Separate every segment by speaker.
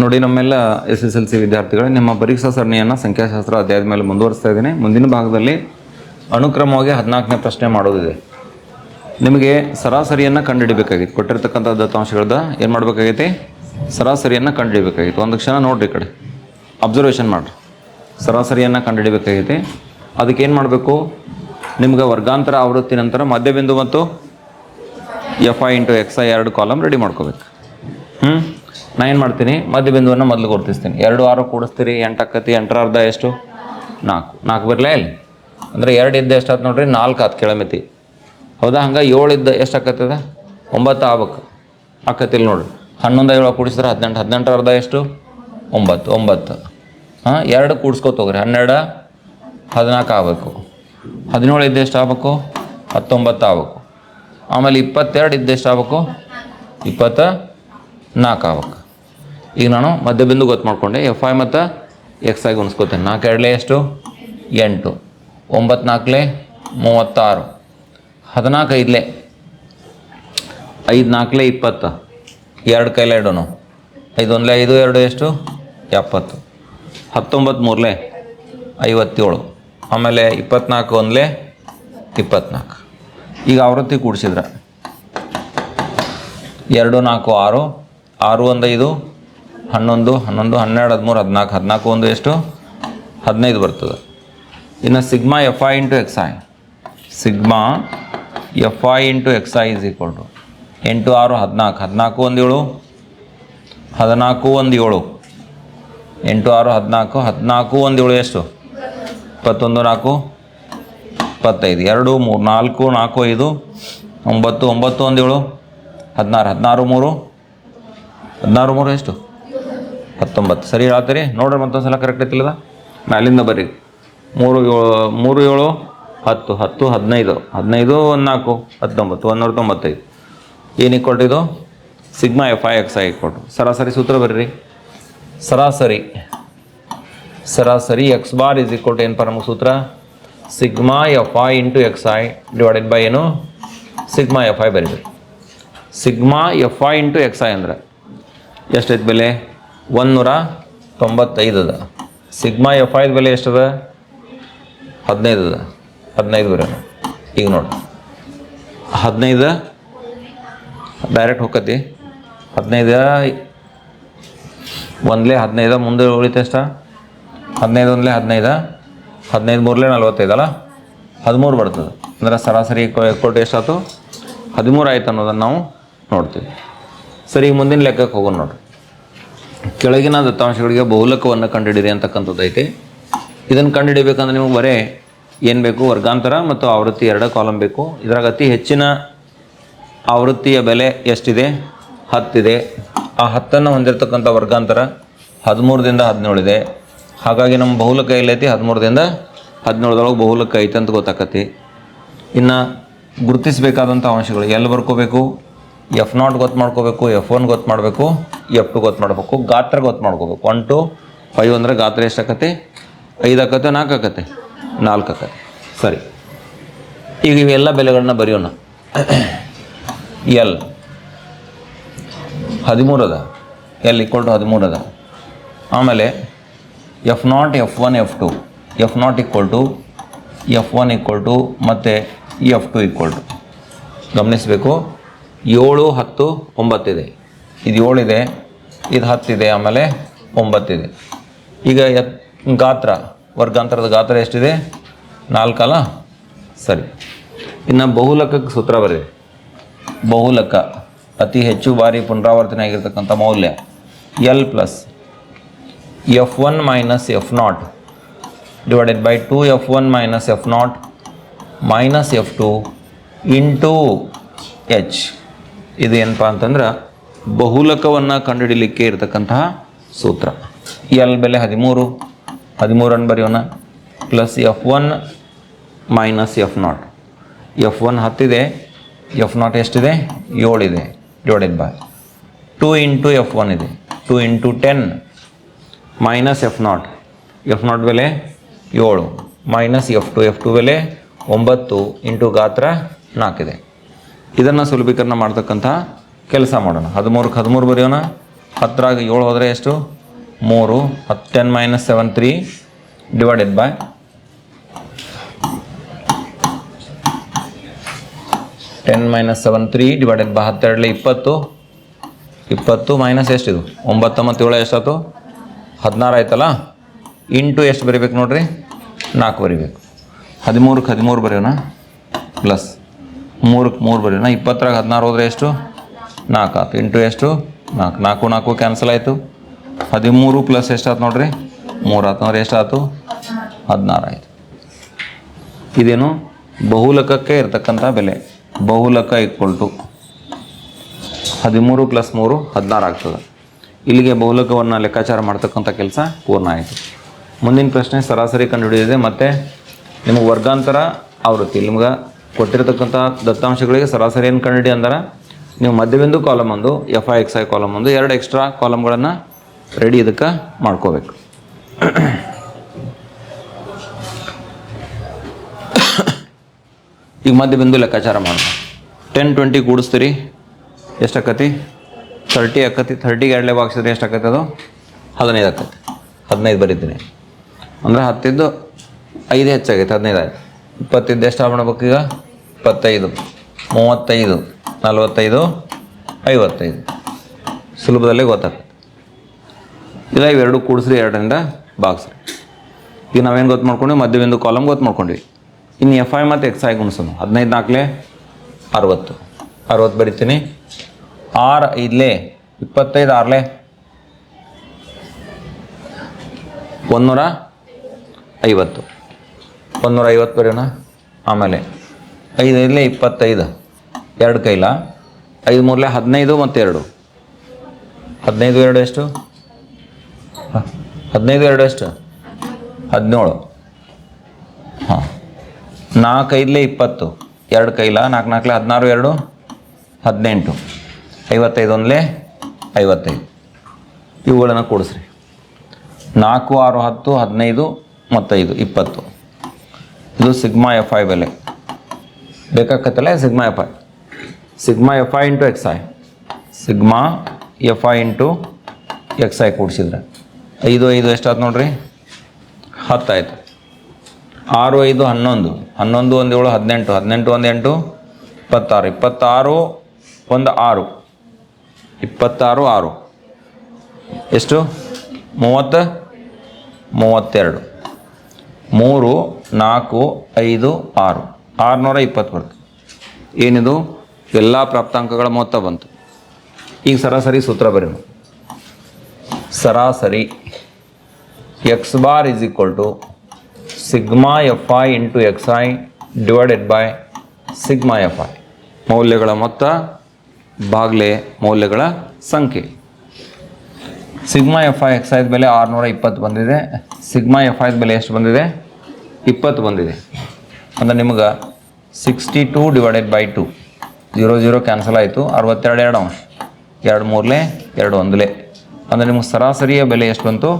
Speaker 1: ನೋಡಿ, ನಮ್ಮೆಲ್ಲ S S L C ವಿದ್ಯಾರ್ಥಿಗಳು, ನಿಮ್ಮ ಪರೀಕ್ಷಾ ಸರಣಿಯನ್ನು ಸಂಖ್ಯಾಶಾಸ್ತ್ರ ಅಧ್ಯಾಯದ ಮೇಲೆ ಮುಂದುವರಿಸ್ತಾ ಇದ್ದೀನಿ. ಮುಂದಿನ ಭಾಗದಲ್ಲಿ ಅನುಕ್ರಮವಾಗಿ ಹದಿನಾಲ್ಕನೇ ಪ್ರಶ್ನೆ ಮಾಡೋದಿದೆ. ನಿಮಗೆ ಸರಾಸರಿಯನ್ನು ಕಂಡುಹಿಡಿಬೇಕಾಗಿತ್ತು. ಕೊಟ್ಟಿರ್ತಕ್ಕಂಥ ದತ್ತಾಂಶಗಳದ ಏನು ಮಾಡಬೇಕಾಗೈತಿ? ಸರಾಸರಿಯನ್ನು ಕಂಡುಹಿಡಿಬೇಕಾಗಿತ್ತು. ಒಂದು ಕ್ಷಣ ನೋಡಿರಿ ಕಡೆ. ಅಬ್ಸರ್ವೇಷನ್ ಮಾಡಿರಿ. ಸರಾಸರಿಯನ್ನು ಕಂಡುಹಿಡಿಬೇಕಾಗೈತಿ. ಅದಕ್ಕೆ ಏನು ಮಾಡಬೇಕು? ನಿಮ್ಗೆ ವರ್ಗಾಂತರ ಆವೃತ್ತಿ ನಂತರ ಮಧ್ಯಬಿಂದು ಮತ್ತು F I into X I ಎರಡು ಕಾಲಮ್ ರೆಡಿ ಮಾಡ್ಕೋಬೇಕು. ಹ್ಞೂ ನಾ ಏನು ಮಾಡ್ತೀನಿ? ಮಧ್ಯಬಿಂದುವನ್ನು ಮೊದಲು ಗುರುತಿಸ್ತೀನಿ. ಎರಡು ಆರು ಕೂಡಿಸ್ತೀರಿ, ಎಂಟು ಅಕ್ಕತಿ ಎಂಟರ ಅರ್ಧ ಎಷ್ಟು? ನಾಲ್ಕು. ನಾಲ್ಕು ಬರಲೇ ಇಲ್ಲಿ ಅಂದರೆ ಎರಡು ಇದ್ದ ಎಷ್ಟು ಆತು ನೋಡ್ರಿ, ನಾಲ್ಕು ಆತು ಕೆಳಮಿತಿ. ಹೌದಾ? ಹಂಗೆ ಏಳು ಇದ್ದ ಎಷ್ಟು ಆಕತ್ತದ ಒಂಬತ್ತು ಆಗ್ಬೇಕು ಆಕತಿಲ್ಲ ನೋಡ್ರಿ. ಹನ್ನೊಂದು ಏಳು ಕೂಡಿಸಿದ್ರೆ ಹದಿನೆಂಟು. ಹದಿನೆಂಟು ಅರ್ಧ ಎಷ್ಟು? ಒಂಬತ್ತು. ಒಂಬತ್ತು. ಹಾಂ, ಎರಡು ಕೂಡಿಸ್ಕೋತ ಹೋಗ್ರಿ. ಹನ್ನೆರಡು, ಹದಿನಾಲ್ಕು ಆಗಬೇಕು. ಹದಿನೇಳು ಇದ್ದ ಎಷ್ಟು ಆಗ್ಬೇಕು? ಹತ್ತೊಂಬತ್ತು ಆಗ್ಬೇಕು. ಆಮೇಲೆ ಇಪ್ಪತ್ತೆರಡು ಇದ್ದ ಎಷ್ಟು ಆಗ್ಬೇಕು? ಇಪ್ಪತ್ತ ನಾಲ್ಕು ಆಗ್ಬೇಕು. ಈಗ ನಾನು ಮಧ್ಯಬಿಂದು ಗೊತ್ತು ಮಾಡಿಕೊಂಡೆ. ಎಫ್ ಐ ಮತ್ತು ಎಕ್ಸ್ ಆಗಿ ಉಣಿಸ್ಕೋತೇನೆ. ನಾಲ್ಕು ಎರಡಲೇ ಎಷ್ಟು? ಎಂಟು. ಒಂಬತ್ತು ಮೂವತ್ತಾರು. ಹದಿನಾಲ್ಕು ಐದಲೇ. ಐದು ನಾಲ್ಕಲೇ ಇಪ್ಪತ್ತು. ಎರಡು ಕೈಲೇ ಎರಡು ಐದು ಒಂದಲೇ ಐದು, ಎರಡು ಎಷ್ಟು? ಎಪ್ಪತ್ತು. ಹತ್ತೊಂಬತ್ತು ಮೂರಲೇ ಐವತ್ತೇಳು. ಆಮೇಲೆ ಇಪ್ಪತ್ನಾಲ್ಕು ಒಂದಲೇ ಇಪ್ಪತ್ನಾಲ್ಕು. ಈಗ ಆವೃತ್ತಿ ಕೂಡಿಸಿದ್ರೆ. ಎರಡು ನಾಲ್ಕು ಆರು. ಆರು ಒಂದು ಐದು. ಹನ್ನೊಂದು ಹನ್ನೊಂದು, ಹನ್ನೆರಡು, ಹದಿಮೂರು, ಹದಿನಾಲ್ಕು ಹದಿನಾಲ್ಕು ಒಂದು ಎಷ್ಟು? ಹದಿನೈದು ಬರ್ತದೆ. ಇನ್ನು sigma F I into X I. Sigma F I into X I is equal to ಎಂಟು, ಆರು, ಹದಿನಾಲ್ಕು. ಹದಿನಾಲ್ಕು ಒಂದು ಏಳು, ಹದಿನಾಲ್ಕು ಒಂದು ಏಳು. ಎಂಟು, ಆರು, ಹದಿನಾಲ್ಕು. ಹದಿನಾಲ್ಕು ಒಂದು ಏಳು ಎಷ್ಟು? ಇಪ್ಪತ್ತೊಂದು, ನಾಲ್ಕು, ಇಪ್ಪತ್ತೈದು. ಎರಡು, ಮೂರು, ನಾಲ್ಕು ನಾಲ್ಕು, ಐದು, ಒಂಬತ್ತು ಒಂಬತ್ತು ಒಂದು ಏಳು, ಹದಿನಾರು ಹದಿನಾರು, ಮೂರು ಹದಿನಾರು, ಮೂರು ಎಷ್ಟು? ಹತ್ತೊಂಬತ್ತು. ಸರಿ ಹೇಳ್ತೀರಿ ನೋಡ್ರಿ ಮತ್ತೊಂದು ಸಲ ಕರೆಕ್ಟ್ ಐತಿಲ್ಲದ ಮೇಲಿಂದ ಬರ್ರಿ. ಮೂರು ಏಳು ಮೂರು ಏಳು, ಹತ್ತು ಹತ್ತು, ಹದಿನೈದು. ಹದಿನೈದು ಒಂದು ನಾಲ್ಕು ಹತ್ತೊಂಬತ್ತು ಒಂದೂರ ತೊಂಬತ್ತೈದು. ಏನು ಕೊಟ್ಟಿದ್ದು sigma F I X I ಕೊಟ್ಟು ಸರಾಸರಿ ಸೂತ್ರ ಬರ್ರಿ. ಸರಾಸರಿ. ಸರಾಸರಿ X bar is equal to ಏನು ಪರ ನಮಗೆ ಸೂತ್ರ? Sigma F I into X I divided by ಏನು? ಸಿಗ್ಮಾ ಎಫ್ ಐ ಬರೀ sigma F I into X I ಅಂದ್ರೆ ಎಷ್ಟೈತೆ ಬೆಲೆ? ಒಂದುನೂರ ತೊಂಬತ್ತೈದು ಅದ ಸಿಗ್ಮಾ ಎಫ್ ಐದು ಬೆಲೆ ಎಷ್ಟದ? ಹದಿನೈದು ಅದ ಹದಿನೈದು ಬರೋಣ ಈಗ ನೋಡಿ. ಹದಿನೈದು ಡೈರೆಕ್ಟ್ ಹೋಗತಿ ಹದಿನೈದು ಒಂದಲೇ ಹದಿನೈದು, ಮುಂದೆ ಉಳಿತೆ ಎಷ್ಟ? ಹದಿನೈದು ಒಂದಲೇ ಹದಿನೈದು ಹದಿನೈದು ಮೂರಲೇ ನಲ್ವತ್ತೈದಲ್ಲ ಹದಿಮೂರು ಬರ್ತದೆ. ಅಂದ್ರೆ ಸರಾಸರಿ ಕೊಟ್ಟು ಎಷ್ಟಾಯ್ತು ಹದಿಮೂರು ಆಯ್ತು ಅನ್ನೋದನ್ನು ನಾವು ನೋಡ್ತೀವಿ. ಸರಿ, ಈಗ ಮುಂದಿನ ಲೆಕ್ಕಕ್ಕೆ ಹೋಗೋಣ ನೋಡ್ರಿ ಕೆಳಗಿನ ದತ್ತಾಂಶಗಳಿಗೆ ಬಹುಲಕವನ್ನು ಕಂಡುಹಿಡಿರಿ ಅಂತಕ್ಕಂಥದ್ದು ಐತಿ. ಇದನ್ನು ಕಂಡುಹಿಡಿಬೇಕಂದ್ರೆ ನಿಮಗೆ ಬರೇ ಏನು ಬೇಕು? ವರ್ಗಾಂತರ ಮತ್ತು ಆವೃತ್ತಿ ಎರಡೇ ಕಾಲಮ್ ಬೇಕು. ಇದ್ರಾಗ ಅತಿ ಹೆಚ್ಚಿನ ಆವೃತ್ತಿಯ ಬೆಲೆ ಎಷ್ಟಿದೆ? ಹತ್ತಿದೆ. ಆ ಹತ್ತನ್ನು ಹೊಂದಿರತಕ್ಕಂಥ ವರ್ಗಾಂತರ ಹದಿಮೂರರಿಂದ ಹದಿನೇಳಿದೆ ಹಾಗಾಗಿ ನಮ್ಮ ಬಹುಲಕ ಎಲ್ಲೈತಿ ಹದಿಮೂರರಿಂದ ಹದಿನೇಳದೊಳಗೆ ಬಹುಲಕ ಐತೆ ಅಂತ ಗೊತ್ತಾಕತಿ ಇನ್ನು ಗುರುತಿಸಬೇಕಾದಂಥ ಅಂಶಗಳು ಎಲ್ಲಿ ಬರ್ಕೋಬೇಕು? ಎಫ್ ನಾಟ್ ಗೊತ್ತು ಮಾಡ್ಕೋಬೇಕು, ಎಫ್ ಒನ್ ಗೊತ್ತು ಮಾಡಬೇಕು, ಎಫ್ ಟು ಗೊತ್ತು ಮಾಡಬೇಕು, ಗಾತ್ರ ಗೊತ್ತು ಮಾಡ್ಕೋಬೇಕು. ಒನ್, ಟು, ಫೈವ್ ಅಂದರೆ ಗಾತ್ರ ಎಷ್ಟು ಆಕತಿ? ಐದು ಆಕತೆ, ನಾಲ್ಕು ಆಕತೆ? ನಾಲ್ಕು ಆಕತೆ. ಸರಿ. ಈಗ ಇವೆಲ್ಲ ಬೆಲೆಗಳನ್ನ ಬರೆಯೋಣ. ಎಲ್? ಹದಿಮೂರದ ಎಲ್ ಈಕ್ವಲ್ ಟು ಹದಿಮೂರದ ಆಮೇಲೆ F not, F one, F two. F not equal to F one equal to ಮತ್ತು ಎಫ್ ಟು ಈಕ್ವಲ್ ಟು ಗಮನಿಸಬೇಕು. ಏಳು, ಹತ್ತು, ಒಂಬತ್ತಿದೆ. ಇದು ಏಳಿದೆ, ಇದು ಹತ್ತಿದೆ, ಆಮೇಲೆ ಒಂಬತ್ತಿದೆ. ಈಗ ಎತ್ ಗಾತ್ರ, ವರ್ಗಾಂತರದ ಗಾತ್ರ ಎಷ್ಟಿದೆ? ನಾಲ್ಕಲ್ಲ? ಸರಿ. ಇನ್ನು ಬಹುಲಕಕ್ಕೆ ಸೂತ್ರ ಬರೀ ಬಹುಲಕ, ಅತಿ ಹೆಚ್ಚು ಬಾರಿ ಪುನರಾವರ್ತನೆ ಆಗಿರ್ತಕ್ಕಂಥ ಮೌಲ್ಯ L plus F one minus F not divided by two F one minus F not minus F two into H ಇದು ಏನಪ್ಪ ಅಂತಂದ್ರೆ ಬಹುಲಕವನ್ನು ಕಂಡುಹಿಡಿಲಿಕ್ಕೆ ಇರತಕ್ಕಂತಹ ಸೂತ್ರ. ಎಲ್ ಬೆಲೆ ಹದಿಮೂರು, ಹದಿಮೂರನ್ನು ಬರೆಯೋಣ. Plus F one minus F not. F one ಹತ್ತಿದೆ, F not ಎಷ್ಟಿದೆ? ಏಳಿದೆ. ಏಳಿದ by two into F one ಇದೆ. Two into ten minus F not. F not ಬೆಲೆ ಏಳು. Minus F two F two ಬೆಲೆ ಒಂಬತ್ತು ಇಂಟು ಗಾತ್ರ ನಾಲ್ಕಿದೆ. ಇದನ್ನು ಸುಲಭೀಕರಣ ಮಾಡ್ತಕ್ಕಂಥ ಕೆಲಸ ಮಾಡೋಣ. ಹದಿಮೂರಕ್ಕೆ ಹದಿಮೂರು ಬರೆಯೋಣ. ಹತ್ತರಾಗ ಏಳು ಹೋದರೆ ಎಷ್ಟು? ಮೂರು. ಹತ್ತು ten minus seven three divided by ten minus seven three divided by ಹತ್ತೆರಡಲ್ಲಿ ಇಪ್ಪತ್ತು. ಇಪ್ಪತ್ತು ಮೈನಸ್ ಎಷ್ಟಿದು? ಒಂಬತ್ತು ಮತ್ತು ಏಳು ಎಷ್ಟಾಯ್ತು? ಹದಿನಾರು ಆಯ್ತಲ್ಲ? ಇಂಟು ಎಷ್ಟು ಬರಿಬೇಕು ನೋಡ್ರಿ? ನಾಲ್ಕು ಬರಿಬೇಕು. ಹದಿಮೂರಕ್ಕೆ ಹದಿಮೂರು ಬರೆಯೋಣ. ಪ್ಲಸ್ ಮೂರಕ್ಕೆ ಮೂರು ಬರೆಯೋಣ ಇಪ್ಪತ್ತರಾಗ ಹದಿನಾರು ಹೋದರೆ ಎಷ್ಟು? ನಾಲ್ಕು ಆಯ್ತು ಇಂಟು ಎಷ್ಟು? ನಾಲ್ಕು. ನಾಲ್ಕು ನಾಲ್ಕು ಕ್ಯಾನ್ಸಲ್ ಆಯಿತು. ಹದಿಮೂರು ಪ್ಲಸ್ ಎಷ್ಟಾಯ್ತು ನೋಡ್ರಿ? ಮೂರು ಆಯ್ತು ಅಂದ್ರೆ ಎಷ್ಟಾಯ್ತು ಹದಿನಾರು ಆಯಿತು. ಇದೇನು? ಬಹುಲಕಕ್ಕೆ ಇರ್ತಕ್ಕಂಥ ಬೆಲೆ. ಬಹುಲಕ ಈಕ್ವಲ್ ಟು ಹದಿಮೂರು ಪ್ಲಸ್ ಮೂರು, ಹದಿನಾರು ಆಗ್ತದೆ. ಇಲ್ಲಿಗೆ ಬಹುಲಕವನ್ನು ಲೆಕ್ಕಾಚಾರ ಮಾಡ್ತಕ್ಕಂಥ ಕೆಲಸ ಪೂರ್ಣ ಆಯಿತು. ಮುಂದಿನ ಪ್ರಶ್ನೆ ಸರಾಸರಿ ಕಂಡುಹಿಡಿದಿದೆ. ಮತ್ತು ನಿಮಗೆ ವರ್ಗಾಂತರ ಆವೃತ್ತಿ. ನಿಮ್ಗೆ ಕೊಟ್ಟಿರತಕ್ಕಂಥ ದತ್ತಾಂಶಗಳಿಗೆ ಸರಾಸರಿ ಏನು ಕಂಡುಹಿಡಿ ಅಂದ್ರೆ? ನೀವು ಮಧ್ಯಬಿಂದು ಕಾಲಮ್ ಒಂದು F I X I column ಒಂದು, ಎರಡು ಎಕ್ಸ್ಟ್ರಾ ಕಾಲಮ್ಗಳನ್ನು ರೆಡಿ ಇದಕ್ಕೆ ಮಾಡ್ಕೋಬೇಕು. ಈಗ ಮಧ್ಯಬಿಂದು ಲೆಕ್ಕಾಚಾರ ಮಾಡೋಣ. ಟೆನ್ ಟ್ವೆಂಟಿ ಕೂಡಿಸ್ತೀರಿ. ಎಷ್ಟು ಆಕತಿ ತರ್ಟಿ ಆಕತಿ ತರ್ಟಿಗೆ ಎರಡಲೇ ಬಾಗಿಸಿದ್ರೆ ಎಷ್ಟು ಆಕತಿ ಅದು? ಹದಿನೈದು ಆಕತಿ ಹದಿನೈದು ಬರೀತೀನಿ. ಅಂದರೆ ಹತ್ತಿದ್ದು ಐದು ಹೆಚ್ಚಾಗೈತೆ, ಹದಿನೈದು ಆಯ್ತು. ಇಪ್ಪತ್ತಿದ್ದು ಎಷ್ಟು ಮಾಡ್ಬೇಕು ಈಗ? ಇಪ್ಪತ್ತೈದು, ಮೂವತ್ತೈದು, ನಲವತ್ತೈದು, ಐವತ್ತೈದು. ಸುಲಭದಲ್ಲೇ ಗೊತ್ತಾಗ್ತದೆ. ಇಲ್ಲ ಇವೆರಡು ಕೂಡಿಸ್ರಿ ಎರಡರಿಂದ ಬಾಕ್ಸ್ ಈಗ ನಾವೇನು ಗೊತ್ತು ಮಾಡ್ಕೊಂಡ್ವಿ? ಮಧ್ಯಬಿಂದು ಕಾಲಮ್ ಗೊತ್ತು ಮಾಡ್ಕೊಂಡ್ವಿ. ಇನ್ನು ಎಫ್ ಐ ಮತ್ತು ಎಕ್ಸ್ ಐ ಗುಣಿಸೋಣ ಹದಿನೈದು ನಾಲ್ಕಲೆ ಅರವತ್ತು. ಅರವತ್ತು ಬರಿತೀನಿ. ಆರು ಐದಲೇ, ಇಪ್ಪತ್ತೈದು ಆರ್ಲೆ ಒಂದೂರ ಐವತ್ತು. ಒಂದೂರ ಐವತ್ತು ಬರೋಣ ಆಮೇಲೆ ಐದು ಐದಲೇ ಇಪ್ಪತ್ತೈದು. ಎರಡು ಕೈಲ? ಐದು ಮೂರಲೆ ಹದಿನೈದು ಮತ್ತು ಎರಡು ಹದಿನೈದು ಎರಡು ಎಷ್ಟು? ಹದಿನೈದು ಎರಡು ಎಷ್ಟು? ಹದಿನೇಳು. ಹಾಂ, ನಾಲ್ಕು ಐದಲೇ ಇಪ್ಪತ್ತು. ಎರಡು ಕೈಲ, ನಾಲ್ಕು ನಾಲ್ಕಲೆ ಹದಿನಾರು ಎರಡು, ಹದಿನೆಂಟು. ಐವತ್ತೈದು ಒಂದಲೆ ಐವತ್ತೈದು. ಇವುಗಳನ್ನು ಕೂಡಿಸ್ರಿ. ನಾಲ್ಕು, ಆರು, ಹತ್ತು, ಹದಿನೈದು, ಮತ್ತೈದು, ಇಪ್ಪತ್ತು. ಇದು ಸಿಗ್ಮಾ ಎಫ್ ಐ ಬೆಲೆ. ಬೇಕಾಗತ್ತಲ್ಲ sigma F I sigma F I into X I sigma F I into X I ಕೂಡಿಸಿದ್ರೆ. ಐದು ಐದು ಎಷ್ಟಾಯ್ತು ನೋಡ್ರಿ? ಹತ್ತಾಯ್ತು. ಆರು, ಐದು, ಹನ್ನೊಂದು. ಹನ್ನೊಂದು, ಒಂದು, ಏಳು, ಹದಿನೆಂಟು. ಹದಿನೆಂಟು, ಒಂದು, ಎಂಟು, ಇಪ್ಪತ್ತಾರು. ಇಪ್ಪತ್ತಾರು, ಒಂದು, ಆರು. ಇಪ್ಪತ್ತಾರು, ಆರು. ಎಷ್ಟು? ಮೂವತ್ತ? ಮೂವತ್ತೆರಡು. ಮೂರು ನಾಲ್ಕು, ಐದು, ಆರು. ಆರುನೂರ ಇಪ್ಪತ್ತು ಬರ್ತದೆ ಏನಿದು? ಎಲ್ಲ ಪ್ರಾಪ್ತಾಂಕಗಳ ಮೊತ್ತ ಬಂತು. ಈಗ ಸರಾಸರಿ ಸೂತ್ರ ಬರೆಯೋಣ. ಸರಾಸರಿ X bar is equal to sigma F I into X I divided by sigma F I ಮೌಲ್ಯಗಳ ಮೊತ್ತ, ಬಾಗ್ಲೆ ಮೌಲ್ಯಗಳ ಸಂಖ್ಯೆ. ಸಿಗ್ಮಾ ಎಫ್ ಐ ಎಕ್ಸ್ ಐದ ಬೆಲೆ ಆರುನೂರ ಇಪ್ಪತ್ತು ಬಂದಿದೆ. ಸಿಗ್ಮಾ ಎಫ್ ಐದ ಬೆಲೆ ಎಷ್ಟು ಬಂದಿದೆ? ಇಪ್ಪತ್ತು ಬಂದಿದೆ. ಅಂದರೆ ನಿಮ್ಗೆ sixty two divided by two zero zero cancel ಆಯಿತು, ಅರವತ್ತೆರಡು ಎರಡು ಅಂಶ, ಎರಡು ಮೂರಲೆ, ಎರಡು ಒಂದಲೇ. ಅಂದರೆ ನಿಮ್ಗೆ ಸರಾಸರಿಯ ಬೆಲೆ ಎಷ್ಟು ಬಂತು?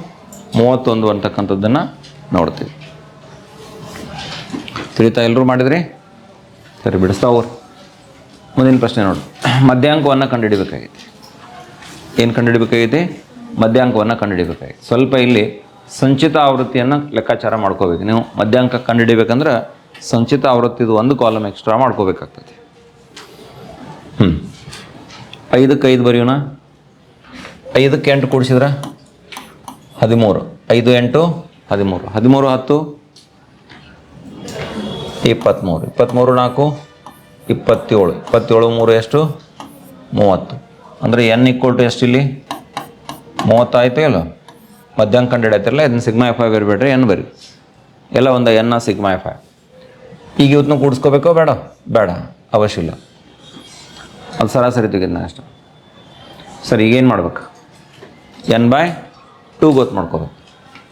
Speaker 1: ಮೂವತ್ತೊಂದು ಅಂತಕ್ಕಂಥದ್ದನ್ನು ನೋಡ್ತೀವಿ. ತಿಳಿತಾ ಎಲ್ಲರೂ ಮಾಡಿದ್ರಿ? ಸರಿ, ಬಿಡಿಸ್ತಾ ಅವ್ರು ಮುಂದಿನ ಪ್ರಶ್ನೆ ನೋಡಿ. ಮಧ್ಯಾಂಕವನ್ನು ಕಂಡುಹಿಡಿಬೇಕಾಗೈತಿ. ಏನು ಕಂಡುಹಿಡಬೇಕಾಗೈತಿ? ಮಧ್ಯಾಂಕವನ್ನು ಕಂಡುಹಿಡಬೇಕಾಗಿತ್ತು ಸ್ವಲ್ಪ ಇಲ್ಲಿ ಸಂಚಿತ ಆವೃತ್ತಿಯನ್ನು ಲೆಕ್ಕಾಚಾರ ಮಾಡ್ಕೋಬೇಕು. ನೀವು ಮಧ್ಯಾಂಕ ಕಂಡುಹಿಡಿಬೇಕಂದ್ರೆ ಸಂಚಿತ ಆವೃತ್ತಿದು ಒಂದು ಕಾಲಮ್ ಎಕ್ಸ್ಟ್ರಾ ಮಾಡ್ಕೋಬೇಕಾಗ್ತದೆ. ಹ್ಞೂ ಐದಕ್ಕೆ ಐದು ಬರೆಯೋಣ. ಐದಕ್ಕೆ ಎಂಟು ಕೂಡಿಸಿದ್ರೆ ಹದಿಮೂರು. ಐದು, ಎಂಟು, ಹದಿಮೂರು. ಹದಿಮೂರು, ಹತ್ತು ಇಪ್ಪತ್ತ್ಮೂರು ಇಪ್ಪತ್ತ್ಮೂರು ನಾಲ್ಕು, ಇಪ್ಪತ್ತೇಳು. ಇಪ್ಪತ್ತೇಳು, ಮೂರು ಎಷ್ಟು? ಮೂವತ್ತು. ಅಂದರೆ ಎನ್ ಈಕ್ವಲ್ ಟು ಎಷ್ಟು ಇಲ್ಲಿ ಮೂವತ್ತಾಯ್ತು ಇಲ್ಲ ಮಧ್ಯಾಹ್ನ ಕಂಡು ಹಿಡಿಯತ್ತಿರಲ್ಲ ಇದನ್ನ ಸಿಗ್ಮಾ ಎಫ್ ಐ ಬರಿಬೇಡ್ರಿ ಎನ್ ಬರಿ. ಎಲ್ಲ ಒಂದು ಎನ್ನ ಸಿಗ್ಮಾ ಎಫ್ ಐ ಈಗ ಇವತ್ತನ್ನು ಕೂಡಿಸ್ಕೋಬೇಕೋ ಬೇಡ? ಬೇಡ, ಅವಶ್ಯ ಇಲ್ಲ. ಅದು ಸರಾಸರಿ ತೆಗೆದ ಅಷ್ಟು. ಸರಿ ಈಗೇನು ಮಾಡ್ಬೇಕು? ಎನ್ ಬೈ ಟೂ ಗೊತ್ತು ಮಾಡ್ಕೋಬೇಕು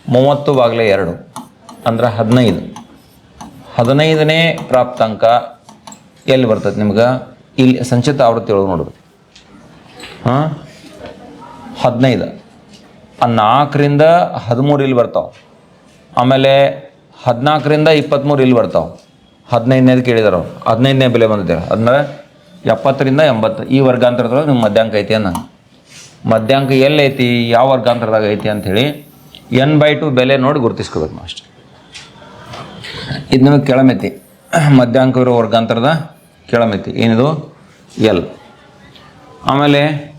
Speaker 1: ಮೂವತ್ತು ಬಾಗಿಲೆ ಎರಡು, ಅಂದ್ರೆ ಹದಿನೈದು. ಹದಿನೈದನೇ ಪ್ರಾಪ್ತಾಂಕ ಎಲ್ಲಿ ಬರ್ತದೆ ನಿಮ್ಗೆ? ಇಲ್ಲಿ ಸಂಚಿತ ಆವೃತ್ತಿ ಒಳಗೆ ನೋಡ್ಬೇಕು. ಹಾಂ? ಹದಿನೈದು. ನಾಲ್ಕರಿಂದ ಹದಿಮೂರು ಇಲ್ಲಿ ಬರ್ತಾವೆ. ಆಮೇಲೆ ಹದಿನಾಲ್ಕರಿಂದ ಇಪ್ಪತ್ತ್ಮೂರು ಇಲ್ಲಿ ಬರ್ತಾವೆ. ಹದಿನೈದನೇದು ಕೇಳಿದಾರೆ. ಅವ್ರು ಹದಿನೈದನೇ ಬೆಲೆ ಬಂದಿದೆ. ಅಂದರೆ ಎಪ್ಪತ್ತರಿಂದ ಎಂಬತ್ತು. ಈ ವರ್ಗಾಂತರದೊಳಗೆ ನಿಮ್ಮ ಮಧ್ಯಾಂಕ ಐತಿ ಅನ್ನ. ಮಧ್ಯಾಂಕ ಎಲ್ಲೈತಿ ಯಾವ ವರ್ಗಾಂತರದಾಗ ಐತಿ ಅಂಥೇಳಿ ಎನ್ ಬೈ ಟು ಬೆಲೆ ನೋಡಿ ಗುರುತಿಸ್ಕೋಬೇಕು ನಾವು ಅಷ್ಟೆ. ಇದು ನಿಮಗೆ ಕೆಳಮಿತಿ. ಮಧ್ಯಾಂಕವಿರೋ ವರ್ಗಾಂತರದ ಕೆಳಮಿತಿ. ಏನಿದು? ಎಲ್. ಆಮೇಲೆ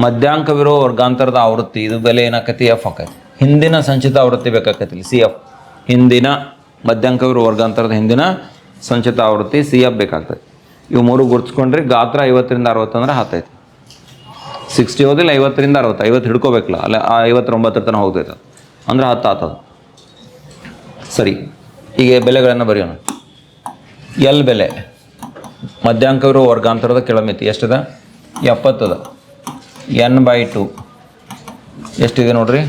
Speaker 1: ಮಧ್ಯಾಂಕವಿರೋ ವರ್ಗಾಂತರದ ಆವೃತ್ತಿ ಇದು ಬೆಲೆ ಏನಾಕತಿ ಎಫ್ ಆಕೈತಿ. ಹಿಂದಿನ ಸಂಚಿತ ಆವೃತ್ತಿ ಬೇಕಾಕತಿ ಸಿ ಎಫ್ ಹಿಂದಿನ ಮಧ್ಯಾಂಕವಿರೋ ವರ್ಗಾಂತರದ ಹಿಂದಿನ ಸಂಚಿತ ಆವೃತ್ತಿ ಸಿ ಎಫ್ ಬೇಕಾಗ್ತದೆ ಇವು ಮೂರು ಗುರ್ತಿಸ್ಕೊಂಡ್ರೆ, ಗಾತ್ರ ಐವತ್ತರಿಂದ ಅರವತ್ತು ಅಂದ್ರೆ ಹತ್ತೈತಿ. ಸಿಕ್ಸ್ಟಿ ಹೋದಿಲ್ಲ ಐವತ್ತರಿಂದ ಅರವತ್ತು, ಐವತ್ತು ಹಿಡ್ಕೋಬೇಕಲ್ಲ, ಅಲ್ಲ ಐವತ್ತೊಂಬತ್ತರ ತನಕ ಹೋಗ್ತೈತೆ ಅಂದ್ರೆ ಹತ್ತು ಆತದ ಸರಿ, ಈಗ ಬೆಲೆಗಳನ್ನು ಬರೆಯೋಣ. ಎಲ್ ಬೆಲೆ. ಮಧ್ಯಾಂಕವಿರೋ ವರ್ಗಾಂತರದ ಕೆಳಮಿತಿ ಎಷ್ಟದ? ಎಪ್ಪತ್ತದ. N by two. ಎಷ್ಟಿದೆ ನೋಡ್ರಿ?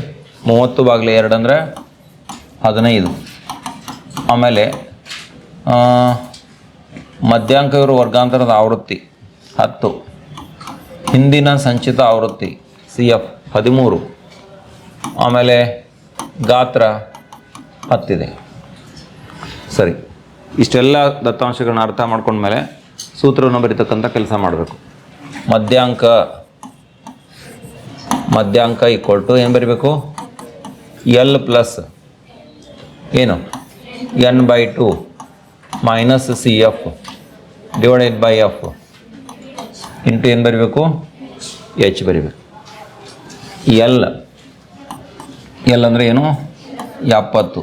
Speaker 1: ಮೂವತ್ತು ಬಾಗಿಲು ಎರಡು ಅಂದರೆ ಹದಿನೈದು. ಆಮೇಲೆ ಮಧ್ಯಾಂಕ ಇವರು ವರ್ಗಾಂತರದ ಆವೃತ್ತಿ ಹತ್ತು. ಹಿಂದಿನ ಸಂಚಿತ ಆವೃತ್ತಿ ಸಿ ಎಫ್ ಹದಿಮೂರು. ಆಮೇಲೆ ಗಾತ್ರ ಹತ್ತಿದೆ. ಸರಿ, ಇಷ್ಟೆಲ್ಲ ದತ್ತಾಂಶಗಳನ್ನ ಅರ್ಥ ಮಾಡ್ಕೊಂಡ್ಮೇಲೆ ಸೂತ್ರವನ್ನು ಬರೀತಕ್ಕಂಥ ಕೆಲಸ ಮಾಡಬೇಕು. ಮಧ್ಯಾಂಕ ಮಧ್ಯಾಂಕ ಈಕ್ವಲ್ ಟು ಏನು ಬರೀಬೇಕು? ಎಲ್ ಪ್ಲಸ್ ಏನು? N by two minus C F divided by F into ಏನು ಬರೀಬೇಕು? ಎಚ್ ಬರಿಬೇಕು. ಎಲ್ ಎಲ್ ಅಂದರೆ ಏನು? ಎಪ್ಪತ್ತು.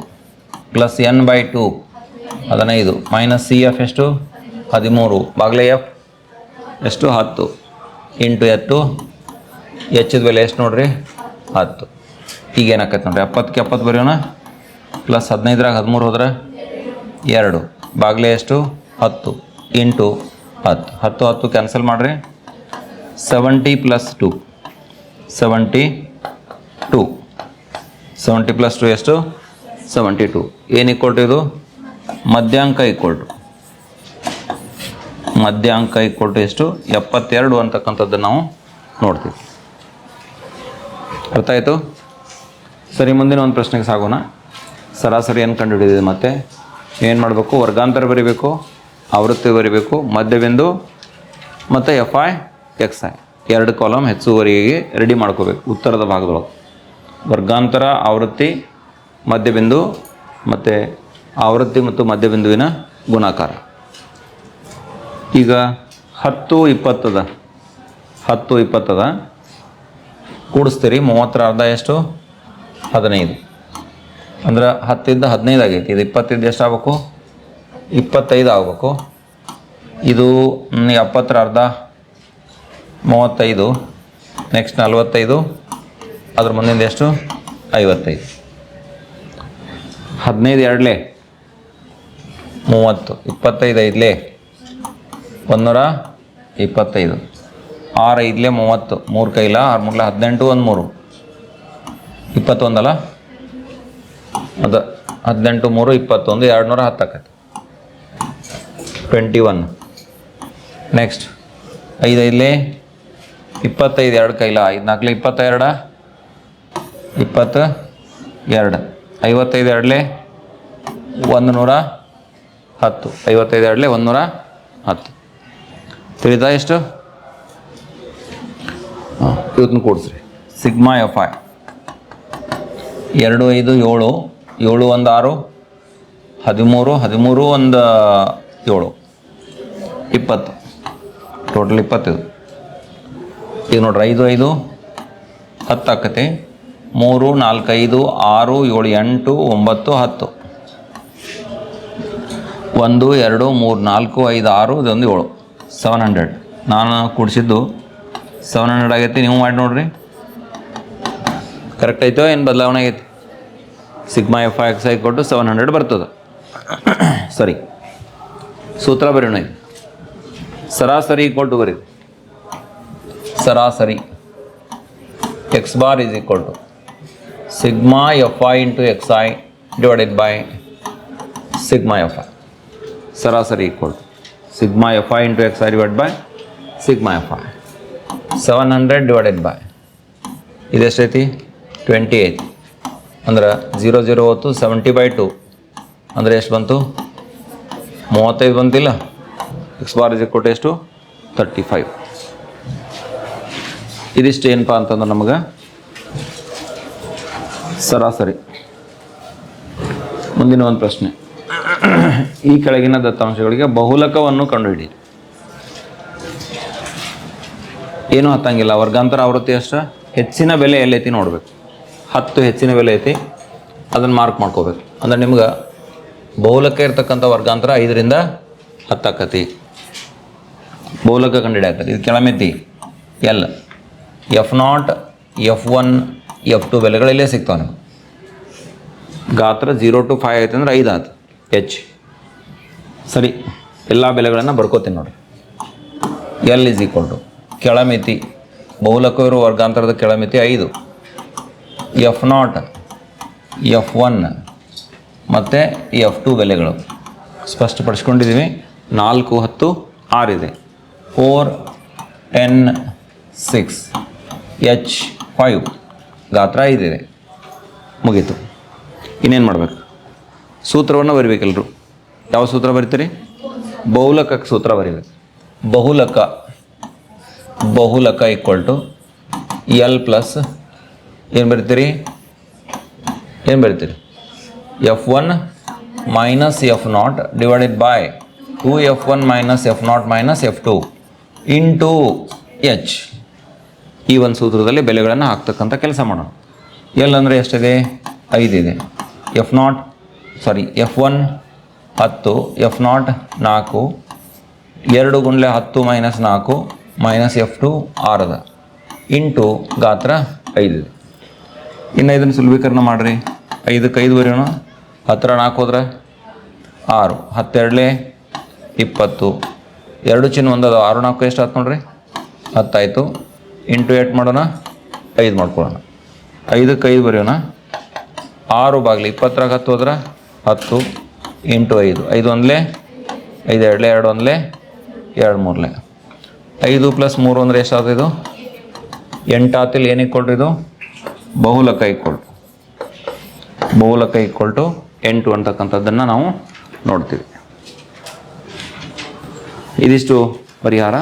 Speaker 1: ಪ್ಲಸ್ ಎನ್ ಬೈ ಟು ಹದಿನೈದು. ಮೈನಸ್ ಸಿ ಎಫ್ ಎಷ್ಟು? ಹದಿಮೂರು. ಬಾಗ್ಲೆ ಎಫ್ ಎಷ್ಟು? ಹತ್ತು. ಇಂಟು ಎತ್ತು ಎಚ್ಚದ ಬೆಲೆ ಎಷ್ಟು ನೋಡ್ರಿ? ಹತ್ತು. ಈಗ ಏನಾಕೈತೆ ನೋಡ್ರಿ? ಎಪ್ಪತ್ತಕ್ಕೆ ಎಪ್ಪತ್ತು ಬರೆಯೋಣ. ಪ್ಲಸ್ ಹದಿನೈದರಾಗ ಹದಿಮೂರು ಹೋದ್ರೆ ಎರಡು. ಬಾಗಿಲೆ ಎಷ್ಟು? ಹತ್ತು. ಇಂಟು ಹತ್ತು. ಹತ್ತು ಹತ್ತು ಕ್ಯಾನ್ಸಲ್ ಮಾಡಿರಿ. Seventy plus two. Seventy two. Seventy plus two ಎಷ್ಟು? Seventy two. ಏನು ಈಕ್ವಲ್ ಟು ಇದು? ಮಧ್ಯಾಂಕ ಈಕ್ವಲ್ ಟು ಮಧ್ಯಾಂಕ ಈಕ್ವಲ್ ಟು ಎಷ್ಟು? ಎಪ್ಪತ್ತೆರಡು ಅಂತಕ್ಕಂಥದ್ದು ನಾವು ನೋಡ್ತೀವಿ. ಆಯಿತು ಸರಿ, ಮುಂದಿನ ಒಂದು ಪ್ರಶ್ನೆಗೆ ಸಾಗೋಣ. ಸರಾಸರಿ ಏನು ಕಂಡುಹಿಡಿದಿದೆ ಮತ್ತೆ. ಏನು ಮಾಡಬೇಕು? ವರ್ಗಾಂತರ ಬರಿಬೇಕು, ಆವೃತ್ತಿ ಬರಿಬೇಕು, ಮಧ್ಯಬಿಂದು ಮತ್ತು ಎಫ್ ಐ ಎಕ್ಸ್ ಐ ಎರಡು ಕಾಲಮ್ ಹೆಚ್ಚುವರಿಗೆ ರೆಡಿ ಮಾಡ್ಕೋಬೇಕು. ಉತ್ತರದ ಭಾಗದೊಳಗೆ. ವರ್ಗಾಂತರ, ಆವೃತ್ತಿ, ಮಧ್ಯಬಿಂದು ಮತ್ತು ಆವೃತ್ತಿ ಮತ್ತು ಮಧ್ಯಬಿಂದುವಿನ ಗುಣಾಕಾರ. ಈಗ ಹತ್ತು ಇಪ್ಪತ್ತದ ಹತ್ತು ಇಪ್ಪತ್ತದ ಕೂಡಿಸ್ತೀರಿ, ಮೂವತ್ತರ ಅರ್ಧ ಎಷ್ಟು? ಹದಿನೈದು. ಅಂದ್ರೆ ಹತ್ತಿದ್ದ ಹದಿನೈದು ಆಗೈತಿ. ಇದು ಇಪ್ಪತ್ತಿದ್ದು ಎಷ್ಟು ಆಗ್ಬೇಕು? ಇಪ್ಪತ್ತೈದು ಆಗಬೇಕು. ಇದು ಎಪ್ಪತ್ತರ ಅರ್ಧ, ಮೂವತ್ತೈದು ನೆಕ್ಸ್ಟ್ ನಲವತ್ತೈದು, ಅದ್ರ ಮುಂದಿಂದ ಎಷ್ಟು? ಐವತ್ತೈದು. ಹದಿನೈದು ಎರಡಲೇ, ಮೂವತ್ತು. ಇಪ್ಪತ್ತೈದು ಐದಲೇ, ಒಂದೂರ ಇಪ್ಪತ್ತೈದು. ಆರು ಐದಲೇ ಮೂವತ್ತು, ಮೂರು ಕೈಲ, ಆರು ಮೂರಲ ಹದಿನೆಂಟು ಒಂದು ಮೂರು. ಇಪ್ಪತ್ತೊಂದಲ್ಲ ಅದು ಹದಿನೆಂಟು ಮೂರು, ಇಪ್ಪತ್ತೊಂದು, ಎರಡು ನೂರ ಹತ್ತಾಕೈತಿ ಟ್ವೆಂಟಿ ಒನ್ ನೆಕ್ಸ್ಟ್ ಐದು ಐದಲೇ ಇಪ್ಪತ್ತೈದು, ಎರಡು ಕೈಲ, ಐದು ನಾಲ್ಕಲೆ ಇಪ್ಪತ್ತೆರಡ? ಇಪ್ಪತ್ತು ಎರಡು. ಐವತ್ತೈದು ಎರಡಲೆ ಒಂದು ನೂರ ಹತ್ತು. ಐವತ್ತೈದು ಎರಡಲೆ ಒಂದು ನೂರ ಹತ್ತು. ತಿಳಿತಾ ಎಷ್ಟು? ಇವತ್ತನ್ನ ಕೊಡಿಸ್ರಿ ಸಿಗ್ಮಾ ಎಫ್ ಐ ಎರಡು ಐದು ಏಳು ಏಳು ಒಂದು ಆರು ಹದಿಮೂರು ಹದಿಮೂರು ಒಂದು ಏಳು ಇಪ್ಪತ್ತು ಟೋಟಲ್ ಇಪ್ಪತ್ತೈದು ಈಗ ನೋಡ್ರಿ ಐದು ಐದು ಹತ್ತು ಆಕತಿ ಮೂರು ನಾಲ್ಕೈದು ಆರು ಏಳು ಎಂಟು ಒಂಬತ್ತು ಹತ್ತು ಒಂದು ಎರಡು ಮೂರು ನಾಲ್ಕು ಐದು ಆರು ಇದೊಂದು ಏಳು ಸೆವೆನ್ ಹಂಡ್ರೆಡ್ ನಾನು ಕೂಡಿಸಿದ್ದು ಸೆವೆನ್ ಹಂಡ್ರೆಡ್ ಆಗೈತಿ, ನೀವು ಮಾಡಿ ನೋಡ್ರಿ. ಕರೆಕ್ಟ್ ಐತೋ ಏನು ಬದಲಾವಣೆ ಆಗೈತಿ? Sigma F I X I ಕೊಟ್ಟು ಸೆವೆನ್ ಹಂಡ್ರೆಡ್ ಬರ್ತದೆ. ಸರಿ ಸೂತ್ರ ಬರೋಣ ಈಗ ಸರಾಸರಿ ಕೊಟ್ಟು ಬರೀ ಸರಾಸರಿ. X bar is equal to sigma F I into X I divided by sigma F I ಸರಾಸರಿ equal to sigma F I into X I divide by sigma F I seven hundred divided by ಇದೆಷ್ಟೈತಿ twenty eight ಅಂದ್ರೆ zero zero ಹೊತ್ತು seventy by two ಅಂದರೆ ಎಷ್ಟು ಬಂತು? ಮೂವತ್ತೈದು ಬಂತಿಲ್ಲ? X bar is ಕೊಟ್ಟು ಎಷ್ಟು? Thirty five ಇದಿಷ್ಟು ಏನಪ್ಪ ಅಂತಂದ್ರೆ ನಮಗೆ ಸರಾಸರಿ. ಮುಂದಿನ ಒಂದು ಪ್ರಶ್ನೆ. ಈ ಕೆಳಗಿನ ದತ್ತಾಂಶಗಳಿಗೆ ಬಹುಲಕವನ್ನು ಕಂಡುಹಿಡಿ ಏನು ಹತ್ತಂಗಿಲ್ಲ ವರ್ಗಾಂತರ ಆವೃತ್ತಿ ಅಷ್ಟೇ. ಹೆಚ್ಚಿನ ಬೆಲೆ ಎಲ್ಲೈತಿ ನೋಡ್ಬೇಕು. ಹತ್ತು ಹೆಚ್ಚಿನ ಬೆಲೆ ಐತಿ. ಅದನ್ನು ಮಾರ್ಕ್ ಮಾಡ್ಕೋಬೇಕು. ಅಂದ್ರೆ ನಿಮ್ಗೆ ಬಹುಲಕ ಇರ್ತಕ್ಕಂಥ ವರ್ಗಾಂತರ ಐದರಿಂದ ಹತ್ತಾಕತಿ. ಬಹುಲಕ ಕಂಡುಹಿಡಿಯಾಕತಿ ಇದು ಕೆಳಮೆತ್ತಿ L F nought F one F two ಬೆಲೆಗಳಲ್ಲೇ ಸಿಗ್ತಾವೆ ನಿಮ್ಗೆ. ಗಾತ್ರ ಜೀರೋ ಟು ಫೈವ್ ಐತೆ ಅಂದ್ರೆ ಐದು ಆಯ್ತು ಎಚ್ ಸರಿ. ಎಲ್ಲ ಬೆಲೆಗಳನ್ನು ಬರ್ಕೋತೀನಿ ನೋಡಿ ಎಲ್ ಇಸ್ ಈಕ್ವಲ್ ಟು ಕೆಳಮಿತಿ, ಬಹುಲಕವಿರುವ ವರ್ಗಾಂತರದ ಕೆಳಮಿತಿ ಐದು. ಎಫ್ ನಾಟ್ ಎಫ್ ಒನ್ ಮತ್ತು ಎಫ್ ಟು ಬೆಲೆಗಳು. ಸ್ಪಷ್ಟಪಡಿಸ್ಕೊಂಡಿದ್ದೀವಿ, ನಾಲ್ಕು, ಹತ್ತು ಆರಿದೆ four ten six H five ಗಾತ್ರ ಐದಿದೆ ಮುಗೀತು. ಇನ್ನೇನು ಮಾಡಬೇಕು? ಸೂತ್ರವನ್ನು ಬರಿಬೇಕೆಲ್ಲರೂ ಯಾವ ಸೂತ್ರ ಬರಿತೀರಿ? ಬಹುಲಕಕ್ಕೆ ಸೂತ್ರ ಬರಿಬೇಕು. ಬಹುಲಕ. ಬಹುಲಕ ಈಕ್ವಲ್ ಟು ಎಲ್ ಪ್ಲಸ್ ಏನು ಬರಿತೀರಿ? ಏನು ಬರಿತೀರಿ? F one minus F nought divided by two F one minus F nought minus F two into H ಈ ಒಂದು ಸೂತ್ರದಲ್ಲಿ ಬೆಲೆಗಳನ್ನು ಹಾಕ್ತಕ್ಕಂಥ ಕೆಲಸ ಮಾಡೋಣ. ಎಲ್ ಅಂದರೆ ಎಷ್ಟಿದೆ? ಐದಿದೆ F nought sorry F one ಹತ್ತು ಎಫ್ ನಾಟ್ ನಾಲ್ಕು, ಎರಡು ಗುಂಡ್ಲೆ ಹತ್ತು ಮೈನಸ್ ನಾಲ್ಕು ಮೈನಸ್ ಎಫ್ ಟು ಆರದ ಇಂಟು ಗಾತ್ರ ಐದು. ಇನ್ನು ಇದನ್ನು ಸುಲಭೀಕರಣ ಮಾಡಿರಿ. ಐದಕ್ಕೆ ಐದು ಬರೆಯೋಣ. ಹತ್ತಿರ ನಾಲ್ಕು ಹೋದ್ರೆ ಆರು. ಹತ್ತೆರಡಲೆ ಇಪ್ಪತ್ತು. ಎರಡು ಚಿನ್ನ ಒಂದದ ಆರು ನಾಲ್ಕು ಎಷ್ಟು ಆಯ್ತು ನೋಡ್ರಿ? ಹತ್ತಾಯಿತು. ಇಂಟು ಏಟ್ ಮಾಡೋಣ. ಐದು ಮಾಡ್ಕೊಳ್ಳೋಣ. ಐದಕ್ಕೆ ಐದು ಬರೆಯೋಣ. ಆರು ಬಾಗಿಲು ಇಪ್ಪತ್ತರಾಗ ಹತ್ತು ಹೋದ್ರೆ ಹತ್ತು. ಇಂಟು ಐದು. ಐದು ಒಂದಲೇ ಐದು ಎರಡಲೇ ಎರಡು ಒಂದಲೇ, ಎರಡು ಮೂರಲೇ. ಐದು ಪ್ಲಸ್ ಮೂರು ಅಂದರೆ ಎಷ್ಟಾದ್ರೆ ಇದು? ಎಂಟಾತಿಲ್ ಏನಿಗೆ ಕೊಡ್ರಿ ಇದು? ಬಹುಲಕ ಇಕ್ಕೊಳ್ ಬಹುಲಕ ಇಕ್ವಲ್ ಟು ಎಂಟು ಅಂತಕ್ಕಂಥದ್ದನ್ನು ನಾವು ನೋಡ್ತೀವಿ. ಇದಿಷ್ಟು ಪರಿಹಾರ.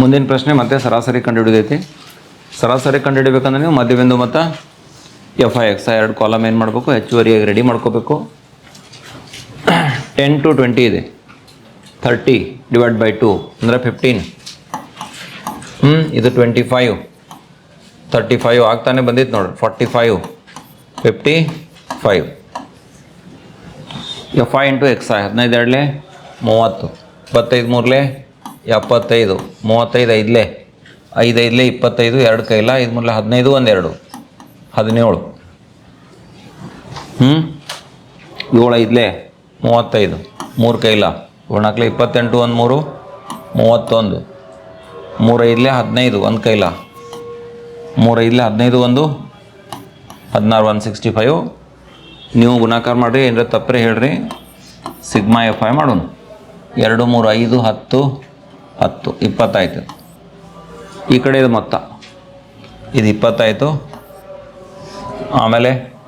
Speaker 1: ಮುಂದಿನ ಪ್ರಶ್ನೆ ಮತ್ತೆ ಸರಾಸರಿ ಕಂಡುಹಿಡಿದೈತಿ. ಸರಾಸರಿ ಕಂಡುಹಿಡಬೇಕಂದ್ರೆ ನೀವು ಮಧ್ಯಬಿಂದು ಮತ್ತು ಎಫ್ ಐ ಎಕ್ಸ್ ಎರಡು ಕಾಲಮ್ ಏನು ಮಾಡಬೇಕು? ಹೆಚ್ಚುವರಿಯಾಗಿ ರೆಡಿ ಮಾಡ್ಕೋಬೇಕು. ಟೆನ್ ಟು ಟ್ವೆಂಟಿ ಇದೆ. ಥರ್ಟಿ ಡಿವೈಡ್ ಬೈ ಟು ಅಂದರೆ ಫಿಫ್ಟೀನ್ ಹ್ಞೂ ಇದು ಟ್ವೆಂಟಿ ಫೈವ್ ತರ್ಟಿ ಫೈವ್ ಆಗ್ತಾನೆ ಬಂದಿತ್ತು ನೋಡಿ forty five fifty five F I into X I ಹದಿನೈದು ಎರಡಲೇ, ಮೂವತ್ತು. ಇಪ್ಪತ್ತೈದು ಮೂರಲೇ, ಎಪ್ಪತ್ತೈದು. ಮೂವತ್ತೈದು ಐದಲೇ, ಐದು ಐದಲೇ ಇಪ್ಪತ್ತೈದು, ಎರಡು ಕೈಲ, ಐದು ಮೂರಲೆ ಹದಿನೈದು, ಒಂದೆರಡು. ಹದಿನೇಳು. ಹ್ಞೂ ಏಳು ಐದಲೇ, ಮೂವತ್ತೈದು, ಮೂರು ಕೈಲ. ಏಳ್ನಾಲ್ಕಲೆ ಇಪ್ಪತ್ತೆಂಟು ಒಂದು ಮೂರು, ಮೂವತ್ತೊಂದು. ಮೂರು ಐದಲೇ ಹದಿನೈದು, ಒಂದು ಕೈಲ. ಮೂರು ಐದಲೇ ಹದಿನೈದು ಒಂದು, ಹದಿನಾರು ಒನ್ ಸಿಕ್ಸ್ಟಿ ಫೈವ್. ನೀವು ಗುಣಾಕಾರ ಮಾಡಿರಿ, ಏನರ ತಪ್ಪರೆ ಹೇಳ್ರಿ. ಸಿಗ್ಮಾ ಎಫ್ ಐ ಮಾಡೋಣ. ಎರಡು, ಮೂರು, ಐದು, ಹತ್ತು ಹತ್ತು. ಇಪ್ಪತ್ತಾಯ್ತು. ಈ ಕಡೆ ಇದು ಮೊತ್ತ. ಇದು ಇಪ್ಪತ್ತಾಯಿತು. ಆಮೇಲೆ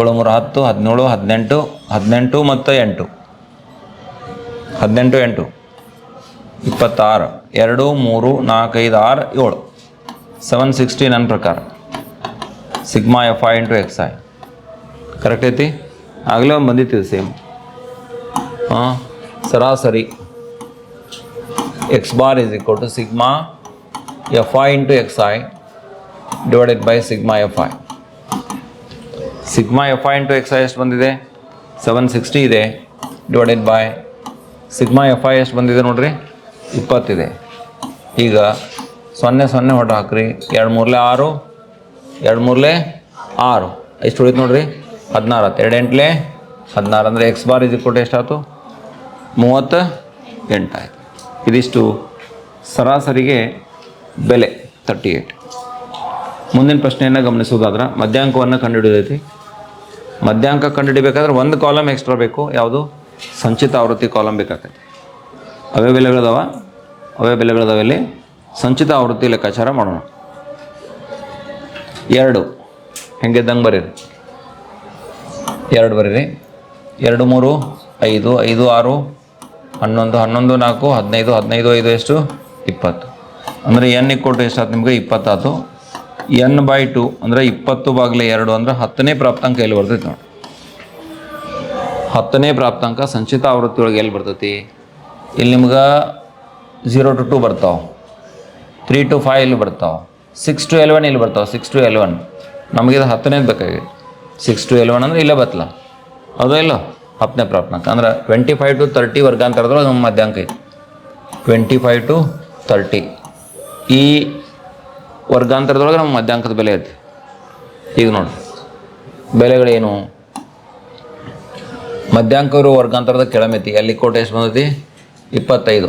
Speaker 1: ಏಳು, ಮೂರು, ಹತ್ತು, ಹದಿನೇಳು, ಹದಿನೆಂಟು ಹದಿನೆಂಟು ಮತ್ತು ಎಂಟು. ಹದಿನೆಂಟು, ಎಂಟು, ಇಪ್ಪತ್ತಾರು, ಎರಡು, ಮೂರು ನಾಲ್ಕೈದು ಆರು, ಏಳು. ಸೆವೆನ್ ಸಿಕ್ಸ್ಟಿ ನನ್ನ ಪ್ರಕಾರ. Sigma F I into X I correct ಐತಿ? ಆಗಲೇ ಒಂದು ಬಂದಿತ್ತು ಸೇಮ್ ಹಾಂ, ಸರಾಸರಿ. X bar is equal to sigma F I into X I divided by sigma F I sigma F I into X I ಎಷ್ಟು ಬಂದಿದೆ? ಸೆವೆನ್ ಸಿಕ್ಸ್ಟಿ ಇದೆ divided by sigma F I ಎಷ್ಟು ಬಂದಿದೆ ನೋಡ್ರಿ? ಇಪ್ಪತ್ತಿದೆ. ಈಗ ಸೊನ್ನೆ ಸೊನ್ನೆ ಹೊಟ್ಟು ಹಾಕ್ರಿ. ಎರಡು ಮೂರಲೆ ಆರು, ಎರಡು ಮೂರಲೆ ಆರು. ಎಷ್ಟು ಉಳಿತು ನೋಡ್ರಿ? ಹದಿನಾರು ಹತ್ತು ಎರಡು ಎಂಟ್ಲೆ ಹದಿನಾರು ಅಂದರೆ ಎಕ್ಸ್ ಬಾರ್ ಇದು ಕೊಟ್ಟು ಎಷ್ಟಾಯ್ತು? ಮೂವತ್ತ ಎಂಟಾಯ್ತು ಇದಿಷ್ಟು ಸರಾಸರಿಗೆ ಬೆಲೆ ತರ್ಟಿ ಏಯ್ಟ್ ಮುಂದಿನ ಪ್ರಶ್ನೆಯನ್ನು ಗಮನಿಸೋದಾದ್ರೆ ಮಧ್ಯಾಂಕವನ್ನು ಕಂಡುಹಿಡಿದೈತಿ. ಮಧ್ಯಾಂಕ ಕಂಡುಹಿಡಿಬೇಕಾದ್ರೆ ಒಂದು ಕಾಲಮ್ ಎಕ್ಸ್ಟ್ರಾ ಬೇಕು. ಯಾವುದು? ಸಂಚಿತ ಆವೃತ್ತಿ ಕಾಲಮ್ ಬೇಕಾಗ್ತೈತಿ. ಅವೇ ಬೆಲೆಗಳದಾವ? ಅವೇ ಬೆಲೆಗಳದಾವ ಇಲ್ಲಿ? ಸಂಚಿತ ಆವೃತ್ತಿ ಲೆಕ್ಕಾಚಾರ ಮಾಡೋಣ. ಎರಡು. ಹೆಂಗಿದ್ದಂಗೆ ಬರೀರಿ. ಎರಡು ಬರೀರಿ. ಎರಡು, ಮೂರು, ಐದು ಐದು, ಆರು, ಹನ್ನೊಂದು ಹನ್ನೊಂದು, ನಾಲ್ಕು, ಹದಿನೈದು ಹದಿನೈದು, ಐದು ಎಷ್ಟು? ಇಪ್ಪತ್ತು. ಅಂದರೆ ಎನ್ ಎಷ್ಟು ಎಷ್ಟಾಯ್ತು ನಿಮಗೆ? ಇಪ್ಪತ್ತಾಯ್ತು. ಎನ್ ಬೈ ಟು ಅಂದರೆ ಇಪ್ಪತ್ತು ಬಾಗಿಲೆ ಎರಡು ಅಂದ್ರೆ ಹತ್ತನೇ ಪ್ರಾಪ್ತಾಂಕ ಎಲ್ಲಿ ಬರ್ತೈತೆ ನೋಡಿ. ಹತ್ತನೇ ಪ್ರಾಪ್ತಾಂಕ ಸಂಚಿತ ಆವೃತ್ತಿ ಒಳಗೆ ಎಲ್ಲಿ ಬರ್ತೈತಿ? ಇಲ್ಲಿ ನಿಮ್ಗೆ ಝೀರೋ ಟು ಟು ಬರ್ತಾವೆ. ತ್ರೀ ಟು ಫೈವ್ ಇಲ್ಲಿ ಬರ್ತಾವೆ. ಸಿಕ್ಸ್ ಟು ಎಲೆವೆನ್ ಇಲ್ಲಿ ಬರ್ತಾವೆ. ಸಿಕ್ಸ್ ಟು ಎಲೆವೆನ್ ನಮಗಿದು ಹತ್ತನೇದು ಬೇಕಾಗಿದೆ. ಸಿಕ್ಸ್ ಟು ಎಲೆವೆನ್ ಅಂದರೆ ಇಲ್ಲೇ ಬತ್ತಲ್ಲ ಹೌದಾ ಇಲ್ಲ. ಹತ್ತನೇ ಪ್ರಾಪ್ತಾಂಕ. ಅಂದ್ರೆ ಟ್ವೆಂಟಿ ಫೈವ್ ಟು ತರ್ಟಿ ವರ್ಗಾಂತರದೊಳಗೆ ನಮ್ಮ ಮಧ್ಯಾಂಕ ಐತಿ. ಟ್ವೆಂಟಿ ಫೈವ್ ಟು ತರ್ಟಿ ಈ ವರ್ಗಾಂತರದೊಳಗೆ ನಮ್ಮ ಮಧ್ಯಾಂಕದ ಬೆಲೆ ಐತಿ. ಈಗ ನೋಡಿ. ಬೆಲೆಗಳೇನು? ಮಧ್ಯಾಂಕರು ವರ್ಗಾಂತರದ ಕೆಳಮಿತಿ ಅಲ್ಲಿ ಕೋಟೆ ಎಷ್ಟು ಬಂದೈತಿ? ಇಪ್ಪತ್ತೈದು.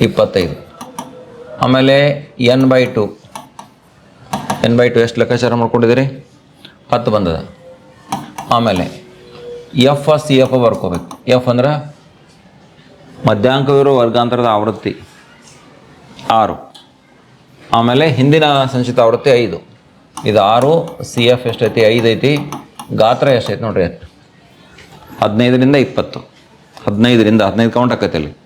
Speaker 1: ಇಪ್ಪತ್ತೈದು. ಆಮೇಲೆ N by two. N by two ಎಷ್ಟು ಲೆಕ್ಕಾಚಾರ ಮಾಡ್ಕೊಂಡಿದ್ದೀರಿ? ಹತ್ತು ಬಂದದ. ಆಮೇಲೆ ಎಫ್ ಸಿ ಎಫ್ ಬರ್ಕೋಬೇಕು. ಎಫ್ ಅಂದ್ರೆ ಮಧ್ಯಾಂಕವಿರೋ ವರ್ಗಾಂತರದ ಆವೃತ್ತಿ ಆರು. ಆಮೇಲೆ ಹಿಂದಿನ ಸಂಚಿತ ಆವೃತ್ತಿ ಐದು. ಇದು ಆರು, ಸಿ ಎಫ್ ಎಷ್ಟೈತಿ? ಐದು ಐತಿ ಗಾತ್ರ ಎಷ್ಟೈತಿ ನೋಡ್ರಿ ಹದಿನೈದರಿಂದ ಇಪ್ಪತ್ತು. ಹದಿನೈದರಿಂದ ಹದಿನೈದು ಕೌಂಟ್ ಆಕತಿ ಅಲ್ಲಿ.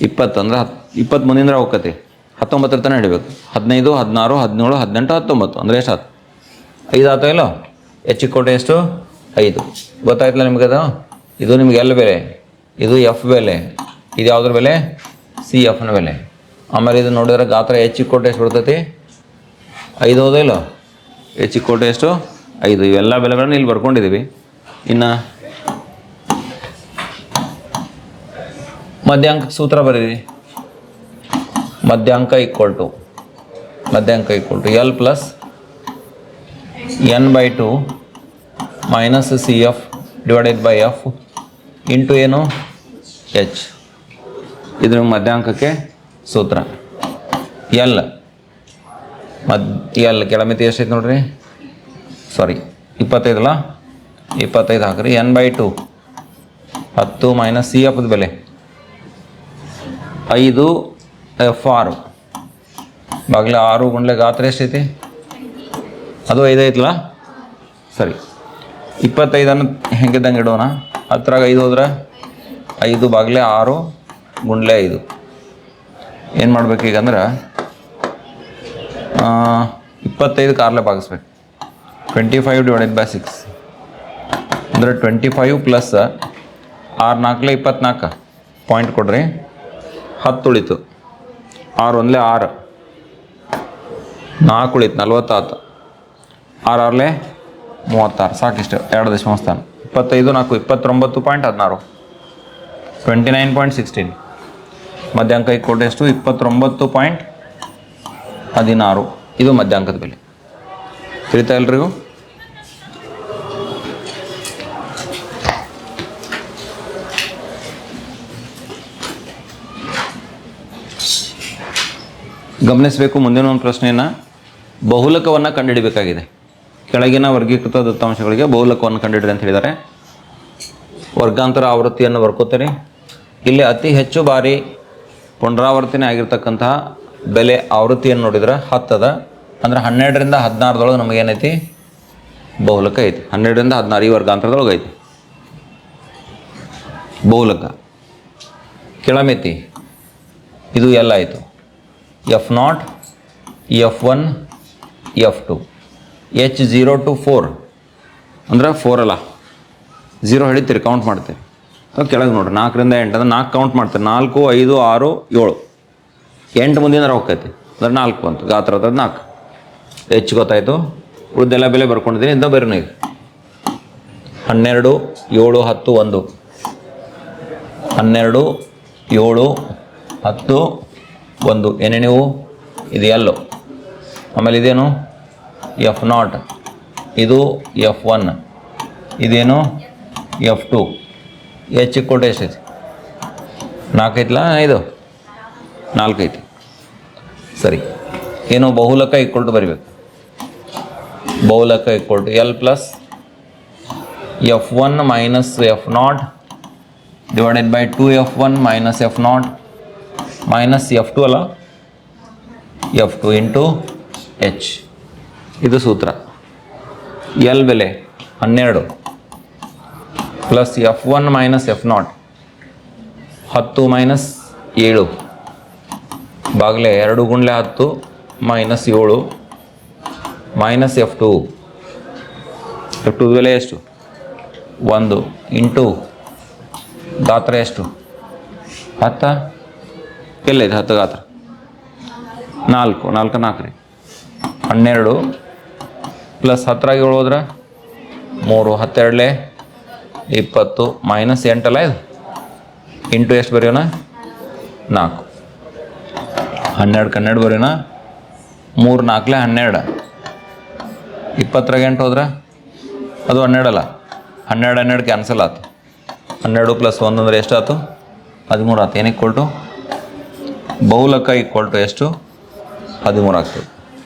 Speaker 1: ಇಪ್ಪತ್ತು ಅಂದ್ರೆ ಹತ್ತು ಇಪ್ಪತ್ತು ಮುಂದಿಂದ ಹೋಗತಿ ಹತ್ತೊಂಬತ್ತರ ತನಕ ಹಿಡಿಬೇಕು. ಹದಿನೈದು, ಹದಿನಾರು, ಹದಿನೇಳು, ಹದಿನೆಂಟು, ಹತ್ತೊಂಬತ್ತು. ಅಂದರೆ ಎಷ್ಟು ಹತ್ತು ಐದು ಆತ ಇಲ್ಲೋ? ಕೋಟೆ ಎಷ್ಟು? ಐದು. ಗೊತ್ತಾಯ್ತಲ್ಲ ನಿಮ್ಗೆ ಅದು? ಇದು ನಿಮ್ಗೆ ಎಲ್ ಬೆಲೆ? ಇದು ಎಫ್ ಬೆಲೆ. ಇದು ಯಾವುದ್ರ ಬೆಲೆ? ಸಿ ಎಫ್ನ ಬೆಲೆ. ಆಮೇಲೆ ಇದು ನೋಡಿದ್ರೆ ಗಾತ್ರ ಕೋಟೆ ಎಷ್ಟು ಬರ್ತೈತಿ? ಐದು ಹೌದಾ ಇಲ್ಲೋ? ಕೋಟೆ ಎಷ್ಟು? ಐದು. ಇವೆಲ್ಲ ಬೆಲೆಗಳನ್ನ ಇಲ್ಲಿ ಬರ್ಕೊಂಡಿದ್ದೀವಿ ಇನ್ನು ಮಧ್ಯಾಂಕ ಸೂತ್ರ ಬರೀರಿ. ಮಧ್ಯಾಂಕ equal to ಮಧ್ಯಾಂಕ equal to L plus N by two minus C F divided by F into ಏನು? ಎಚ್ ಇದ್ರ ಮಧ್ಯಾಂಕಕ್ಕೆ ಸೂತ್ರ. ಎಲ್ ಮದ್ ಎಲ್ ಕೆಳಮಿತಿ ಎಷ್ಟೈತೆ ನೋಡ್ರಿ. ಸಾರಿ ಇಪ್ಪತ್ತೈದಲ್ಲ ಇಪ್ಪತ್ತೈದು ಹಾಕ್ರಿ. ಎನ್ ಬೈ ಟು ಹತ್ತು ಮೈನಸ್ ಸಿ ಎಫ್ದು ಬೆಲೆ. ಐದು ಎಫ್ ಆರು. ಬಾಗಿಲ ಆರು ಗುಂಡ್ಲೆ ಗಾತ್ರ ಎಷ್ಟೈತಿ? ಅದು ಐದು ಐತಲ್ಲ? ಸರಿ. ಇಪ್ಪತ್ತೈದನ್ನು ಹೆಂಗಿದ್ದಂಗೆ ಇಡೋಣ? ಹತ್ರಾಗ ಐದು ಹೋದ್ರೆ? ಐದು ಬಾಗಿಲೆ ಆರು, ಗುಂಡ್ಲೆ ಐದು. ಏನು ಮಾಡ್ಬೇಕು ಈಗಂದ್ರೆ? ಇಪ್ಪತ್ತೈದು ಕಾರ್ಲೆ ಭಾಗಿಸ್ಬೇಕು. Twenty five divided by six. ಅಂದರೆ ಟ್ವೆಂಟಿ ಫೈವ್ ಪ್ಲಸ್ ಆರು ನಾಲ್ಕಲೆ ಇಪ್ಪತ್ನಾಲ್ಕು. ಪಾಯಿಂಟ್ ಕೊಡ್ರಿ. ಹತ್ತು ಉಳಿತು ಆರು ಒಂದ್ಲೆ ಆರು. ನಾಲ್ಕು ಉಳಿತು, ನಲ್ವತ್ತಾತು. ಆರು ಆರಲೆ ಮೂವತ್ತಾರು, ಸಾಕಿಷ್ಟು, ಎರಡು ದಶಮಾಂಶ ಸ್ಥಾನ. ಇಪ್ಪತ್ತೈದು, ನಾಲ್ಕು, ಇಪ್ಪತ್ತೊಂಬತ್ತು ಪಾಯಿಂಟ್ ಹದಿನಾರು. ಟ್ವೆಂಟಿ ನೈನ್ ಪಾಯಿಂಟ್ ಸಿಕ್ಸ್ಟೀನ್ ಮಧ್ಯಾಂಕ ಕೊಟ್ಟು ಎಷ್ಟು? ಇಪ್ಪತ್ತೊಂಬತ್ತು ಪಾಯಿಂಟ್ ಹದಿನಾರು. ಇದು ಮಧ್ಯಾಂಕದ ಬೆಲೆ. ತಿಳಿತಾ ಎಲ್ರಿಗೂ ಗಮನಿಸಬೇಕು, ಮುಂದಿನ ಒಂದು ಪ್ರಶ್ನೆಯನ್ನು. ಬಹುಲಕವನ್ನು ಕಂಡುಹಿಡಬೇಕಾಗಿದೆ. ಕೆಳಗಿನ ವರ್ಗೀಕೃತ ದತ್ತಾಂಶಗಳಿಗೆ ಬಹುಲಕವನ್ನು ಕಂಡುಹಿಡಿದೆ ಅಂತ ಹೇಳಿದ್ದಾರೆ. ವರ್ಗಾಂತರ ಆವೃತ್ತಿಯನ್ನು ಬರ್ಕೋತೀರಿ ಇಲ್ಲಿ ಅತಿ ಹೆಚ್ಚು ಬಾರಿ ಪುನರಾವರ್ತನೆ ಆಗಿರ್ತಕ್ಕಂತಹ ಬೆಲೆ ಆವೃತ್ತಿಯನ್ನು ನೋಡಿದ್ರೆ ಹತ್ತದ ಅಂದ್ರೆ ಹನ್ನೆರಡರಿಂದ ಹದಿನಾರದೊಳಗೆ ನಮಗೇನೈತಿ? ಬಹುಲಕ ಐತಿ. ಹನ್ನೆರಡರಿಂದ ಹದಿನಾರು ಈ ವರ್ಗಾಂತರದೊಳಗೆ ಐತಿ. ಬಹುಲಕ. ಕೆಳಮಿತಿ. ಇದು ಎಲ್ಲ ಆಯಿತು F nought, F one, F two. H zero two four. ಅಂದ್ರೆ ಫೋರ್ ಅಲ್ಲ. ಝೀರೋ ಹಿಡಿತೀರಿ ಕೌಂಟ್ ಮಾಡ್ತೀರಿ. ಕೆಳಗೆ ನೋಡ್ರಿ, ನಾಲ್ಕರಿಂದ ಎಂಟು, ಅಂದ್ರೆ ನಾಲ್ಕು ಕೌಂಟ್ ಮಾಡ್ತೀರಿ. ನಾಲ್ಕು, ಐದು, ಆರು, ಏಳು. ಎಂಟು ಮುಂದಿನ ಹೋಗ್ತೈತಿ. ಅಂದ್ರೆ ನಾಲ್ಕು ಬಂತು. ಗಾತ್ರ ಅದ ನಾಲ್ಕು. ಹೆಚ್ಚು ಗೊತ್ತಾಯಿತು? ಉಳಿದೆಲ್ಲ ಬೆಲೆ ಬರ್ಕೊಂಡಿದ್ದೀನಿ ಇಂದ ಬೇರೆ ಈಗ. ಹನ್ನೆರಡು, ಏಳು, ಹತ್ತು, ಒಂದು. ಹನ್ನೆರಡು, ಏಳು, ಹತ್ತು ಒಂದು ಏನೇ ನೀವು ಇದು ಎಲ್ ಆಮೇಲೆ ಇದೇನು? ಎಫ್ ನಾಟ್ ಇದು ಎಫ್ ಒನ್ ಇದೇನು? ಎಫ್ ಟು ಎಚ್ ಕೊಟ್ಟು ಎಷ್ಟೈತಿ ನಾಲ್ಕು ಐತಲ್ಲ ಇದು ನಾಲ್ಕೈತಿ ಸರಿ. ಏನು ಬಹುಲಕ ಇಕ್ವಲ್ ಟು ಬರಿಬೇಕು? ಬಹುಲಕ equal to L plus F one minus F nought divided by two F one minus F nought minus F two ಅಲ್ಲ? ಎಫ್ ಟು ಇಂಟು ಎಚ್ ಇದು ಸೂತ್ರ. ಎಲ್ ಬೆಲೆ ಹನ್ನೆರಡು. Plus F one minus F nought ಹತ್ತು minus ಏಳು. ಬಾಗಲೆ ಎರಡು ಗುಂಡ್ಲೆ ಹತ್ತು ಮೈನಸ್ ಏಳು. Minus F two F two ಬೆಲೆ ಎಷ್ಟು? ಒಂದು. ಇಂಟು ಗಾತ್ರ ಎಷ್ಟು? ಹತ್ತ? ಎಲ್ಲೈತೆ ಹತ್ತು ಗಾತ್ರ ನಾಲ್ಕು ನಾಲ್ಕು ನಾಲ್ಕು ರೀ ಹನ್ನೆರಡು, ಪ್ಲಸ್ ಹತ್ತರಾಗಿ ಹೇಳೋದ್ರೆ ಮೂರು, ಹತ್ತೆರಡಲೆ, ಇಪ್ಪತ್ತು ಮೈನಸ್ ಎಂಟಲ್ಲ ಇದು? ಇಂಟು ಎಷ್ಟು ಬರೆಯೋಣ? ನಾಲ್ಕು. ಹನ್ನೆರಡು ಕನ್ನೆರಡು ಬರೆಯೋಣ? ಮೂರು, ನಾಲ್ಕಲೆ ಹನ್ನೆರಡು. ಇಪ್ಪತ್ತರಾಗೆ ಎಂಟು ಹೋದ್ರೆ? ಅದು ಹನ್ನೆರಡಲ್ಲ. ಹನ್ನೆರಡು ಹನ್ನೆರಡು ಕ್ಯಾನ್ಸಲ್ ಆಯ್ತು. ಹನ್ನೆರಡು ಪ್ಲಸ್ ಒಂದಂದ್ರೆ ಎಷ್ಟು ಎಷ್ಟಾಯ್ತು? ಹದಿಮೂರು ಆಯ್ತು ಏನಕ್ಕೆ ಕೊಲ್ಟು ಬಹುಲಕ ಈಕ್ವಲ್ ಟು ಎಷ್ಟು? ಹದಿಮೂರು ಆಗ್ತದೆ.